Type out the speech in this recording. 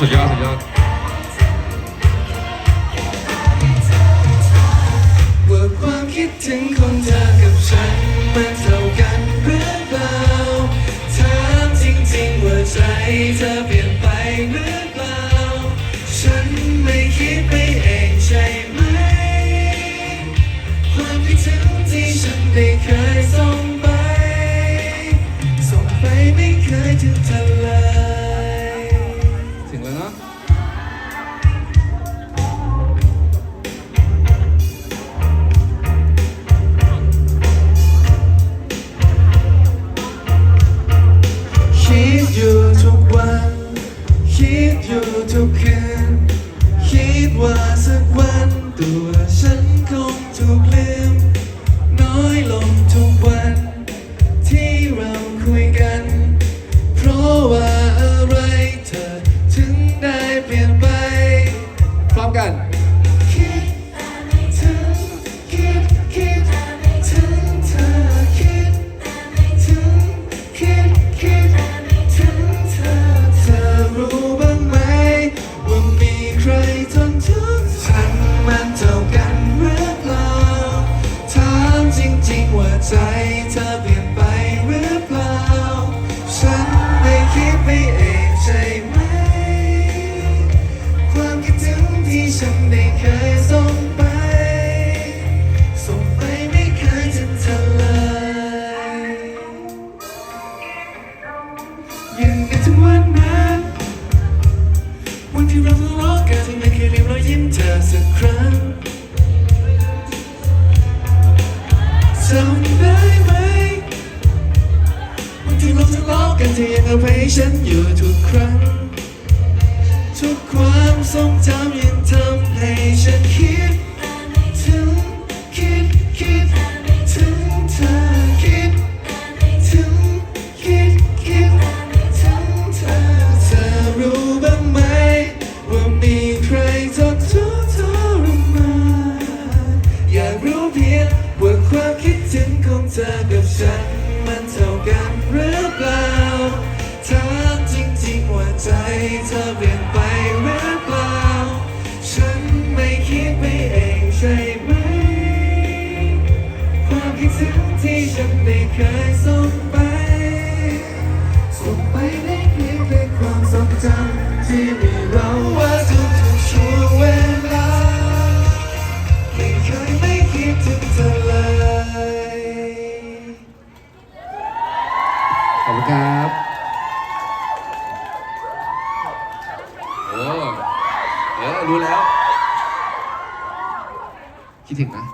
สุดยอดสุดยอด ว่าความคิดถึงของเธอกับฉัน มันเท่ากันหรือเปล่าถามจริงๆว่าใจเธอเปลี่ยน อยู่ทุกคืนคิดว่าสักวันตัวฉัน ฉันได้เคยส่งไป ส่งไปไม่เคยจะเธอเลยยังกันทุกวันนั้นวันที่เราทะเลาะกันที่ไม่เคยลืมรอยยิ้มเธอสักครั้งจำได้ไหมวันที่เราทะเลาะกันเธอยังเอาไปให้ฉันอยู่ทุกครั้ง ทุกความทรงจำยังทำ ให้ฉันคิดถึงคิดคิดถึงเธอคิดถึงคิดคิดถึงเธอเธอรู้บ้างไหมว่ามีใครทนทุกข์ทรมานอยากรู้เพียงว่าความคิดถึงของเธอกับฉัน เคยส่งไป ส่งไปในเพียงแค่ความทรงจำที่มีเราว่าทุกๆช่วงเวลาไม่เคยไม่คิดถึงเธอเลย ขอบคุณครับ โอ้เออรู้แล้ว คิดถึงนะ